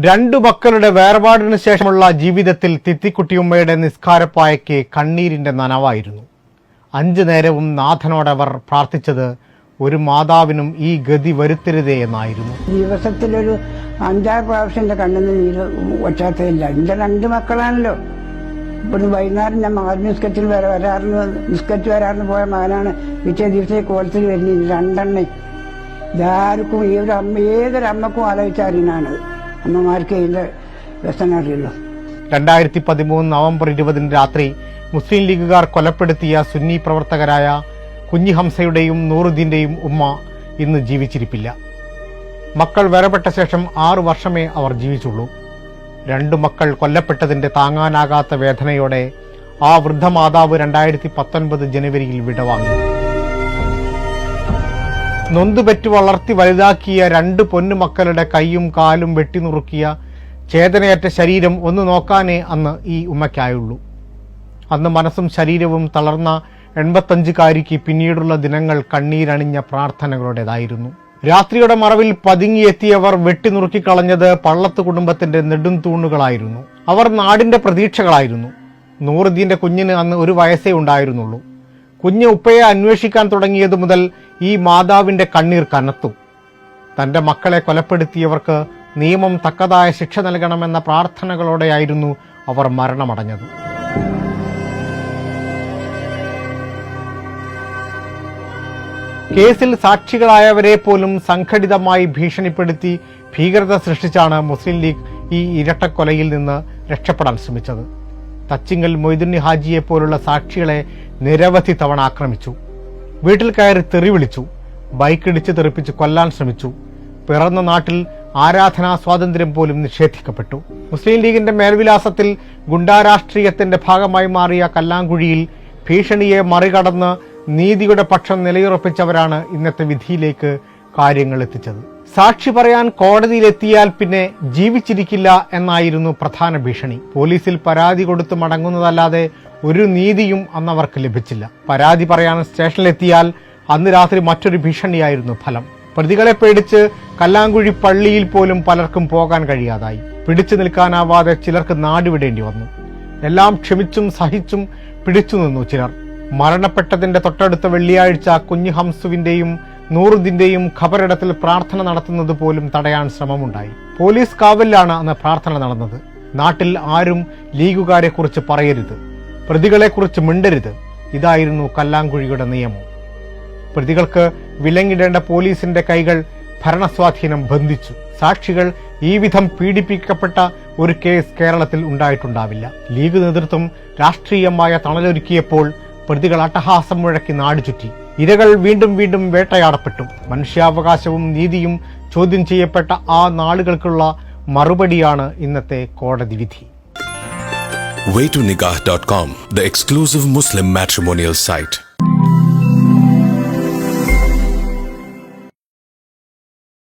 രണ്ടു മക്കളുടെ വേർപാടിന് ശേഷമുള്ള ജീവിതത്തിൽ തിത്തിക്കുട്ടിയുമ്മയുടെ നിസ്കാരപ്പായയ്ക്ക് കണ്ണീരിന്റെ നനവായിരുന്നു. അഞ്ചു നേരവും നാഥനോടവർ പ്രാർത്ഥിച്ചത് ഒരു മാതാവിനും ഈ ഗതി വരുത്തരുതേ എന്നായിരുന്നു. ദിവസത്തിലൊരു അഞ്ചാറ് പ്രാവശ്യം എന്റെ കണ്ണിൽ നിന്ന് നീര് ഒറ്റാത്തതില്ല എന്റെ രണ്ട് മക്കളാണല്ലോ. ഇവിടുന്ന് വൈകുന്നേരം ഞാൻ മകൻ നിസ്കറ്റിൽ വരെ വരാറിന് നിസ്കറ്റ് വരാറിന് പോയ മകനാണ് പിറ്റേ ദിവസം കോലത്തിൽ വരുന്നത്. രണ്ടെണ്ണേ. ഇതാർക്കും ഈ ഒരു അമ്മ ഏതൊരു അമ്മക്കും ആലോചിച്ച് അറിയുന്നതാണ് അമ്മമാർക്ക് ഇതിന്റെ വ്യസനം അറിയുള്ളൂ രണ്ടായിരത്തി പതിമൂന്ന് നവംബർ ഇരുപതിന് രാത്രി മുസ്ലിം ലീഗുകാർ കൊലപ്പെടുത്തിയ സുന്നി പ്രവർത്തകരായ കുഞ്ഞി ഹംസയുടെയും നൂറുദ്ദീന്റെയും ഉമ്മ ഇന്ന് ജീവിച്ചിരിപ്പില്ല. മക്കൾ വേറെപ്പെട്ട ശേഷം ആറു വർഷമേ അവർ ജീവിച്ചുള്ളൂ. രണ്ടു മക്കൾ കൊല്ലപ്പെട്ടതിന്റെ താങ്ങാനാകാത്ത വേദനയോടെ ആ വൃദ്ധമാതാവ് രണ്ടായിരത്തി പത്തൊൻപത് ജനുവരിയിൽ വിടവാങ്ങി. നൊന്തുപെറ്റു വളർത്തി വലുതാക്കിയ രണ്ട് പൊന്നുമക്കളുടെ കൈയും കാലും വെട്ടിനുറുക്കിയ ചേതനയറ്റ ശരീരം ഒന്ന് നോക്കാനേ അന്ന് ഈ ഉമ്മയ്ക്കായുള്ളൂ. അന്ന് മനസ്സും ശരീരവും തളർന്ന എൺപത്തഞ്ചുകാരിക്ക് പിന്നീടുള്ള ദിനങ്ങൾ കണ്ണീരണിഞ്ഞ പ്രാർത്ഥനകളുടേതായിരുന്നു. രാത്രിയുടെ മറവിൽ പതുങ്ങിയെത്തിയവർ വെട്ടിനുറുക്കിക്കളഞ്ഞത് പള്ളത്ത് കുടുംബത്തിന്റെ നെടും തൂണുകളായിരുന്നു. അവർ നാടിന്റെ പ്രതീക്ഷകളായിരുന്നു. നൂറുദ്ദീന്റെ കുഞ്ഞിന് അന്ന് ഒരു വയസ്സേ ഉണ്ടായിരുന്നുള്ളൂ. കുഞ്ഞ് ഉപ്പയെ അന്വേഷിക്കാൻ തുടങ്ങിയതു മുതൽ ഈ മാതാവിന്റെ കണ്ണീർ കനത്തു. തന്റെ മക്കളെ കൊലപ്പെടുത്തിയവർക്ക് നിയമം തക്കതായ ശിക്ഷ നൽകണമെന്ന പ്രാർത്ഥനകളോടെയായിരുന്നു അവർ മരണമടഞ്ഞത്. കേസിൽ സാക്ഷികളായവരെ പോലും സംഘടിതമായി ഭീഷണിപ്പെടുത്തി ഭീകരത സൃഷ്ടിച്ചാണ് മുസ്ലിം ലീഗ് ഈ ഇരട്ടക്കൊലയിൽ നിന്ന് രക്ഷപ്പെടാൻ ശ്രമിച്ചത്. തച്ചിങ്ങൽ മൊയ്തുണ്ണി ഹാജിയെ പോലുള്ള സാക്ഷികളെ നിരവധി തവണ ആക്രമിച്ചു. വീട്ടിൽ കയറി തെറി വിളിച്ചു. ബൈക്കിടിച്ച് തെറിപ്പിച്ച് കൊല്ലാൻ ശ്രമിച്ചു. പിറന്ന നാട്ടിൽ ആരാധനാ സ്വാതന്ത്ര്യം പോലും നിഷേധിക്കപ്പെട്ടു. മുസ്ലിം ലീഗിന്റെ മേൽവിലാസത്തിൽ ഗുണ്ടാരാഷ്ട്രീയത്തിന്റെ ഭാഗമായി മാറിയ കല്ലാങ്കുഴിയിൽ ഭീഷണിയെ മറികടന്ന് നീതിയുടെ പക്ഷം നിലയുറപ്പിച്ചവരാണ് ഇന്നത്തെ വിധിയിലേക്ക് കാര്യങ്ങൾ എത്തിച്ചത്. സാക്ഷി പറയാൻ കോടതിയിലെത്തിയാൽ പിന്നെ ജീവിച്ചിരിക്കില്ല എന്നായിരുന്നു പ്രധാന ഭീഷണി. പോലീസിൽ പരാതി കൊടുത്ത് മടങ്ങുന്നതല്ലാതെ ഒരു നീതിയും അന്നവർക്ക് ലഭിച്ചില്ല. പരാതി പറയാൻ സ്റ്റേഷനിലെത്തിയാൽ അന്ന് രാത്രി മറ്റൊരു ഭീഷണിയായിരുന്നു ഫലം. പ്രതികളെ പേടിച്ച് കല്ലാങ്കുഴി പള്ളിയിൽ പോലും പലർക്കും പോകാൻ കഴിയാതായി. പിടിച്ചു നിൽക്കാനാവാതെ ചിലർക്ക് നാടുവിടേണ്ടി വന്നു. എല്ലാം ക്ഷമിച്ചും സഹിച്ചും പിടിച്ചു നിന്നു ചിലർ. മരണപ്പെട്ടതിന്റെ തൊട്ടടുത്ത വെള്ളിയാഴ്ച കുഞ്ഞു ഹംസുവിന്റെയും നൂറുദ്ദീന്റെയും ഖബറിടത്തിൽ പ്രാർത്ഥന നടത്തുന്നത് പോലും തടയാൻ ശ്രമമുണ്ടായി. പോലീസ് കാവലിലാണ് അന്ന് പ്രാർത്ഥന നടന്നത്. നാട്ടിൽ ആരും ലീഗുകാരെ കുറിച്ച് പറയരുത്. പ്രതികളെക്കുറിച്ച് മിണ്ടരുത്. ഇതായിരുന്നു കല്ലാങ്കുഴിയുടെ നിയമം. പ്രതികൾക്ക് വിലങ്ങിടേണ്ട പോലീസിന്റെ കൈകൾ ഭരണസ്വാധീനം ബന്ധിച്ചു. സാക്ഷികൾ ഈ വിധം പീഡിപ്പിക്കപ്പെട്ട ഒരു കേസ് കേരളത്തിൽ ഉണ്ടായിട്ടുണ്ടാവില്ല. ലീഗ് നേതൃത്വം രാഷ്ട്രീയമായ തണലൊരുക്കിയപ്പോൾ പ്രതികൾ അട്ടഹാസം മുഴക്കി നാട് ചുറ്റി ഇരകൾ വീണ്ടും വീണ്ടും വേട്ടയാടപ്പെട്ടു മനുഷ്യാവകാശവും നീതിയും ചോദ്യം ചെയ്യപ്പെട്ട ആ നാളുകൾക്കുള്ള മറുപടിയാണ് ഇന്നത്തെ കോടതി വിധി waytonikah.com, the exclusive Muslim matrimonial site.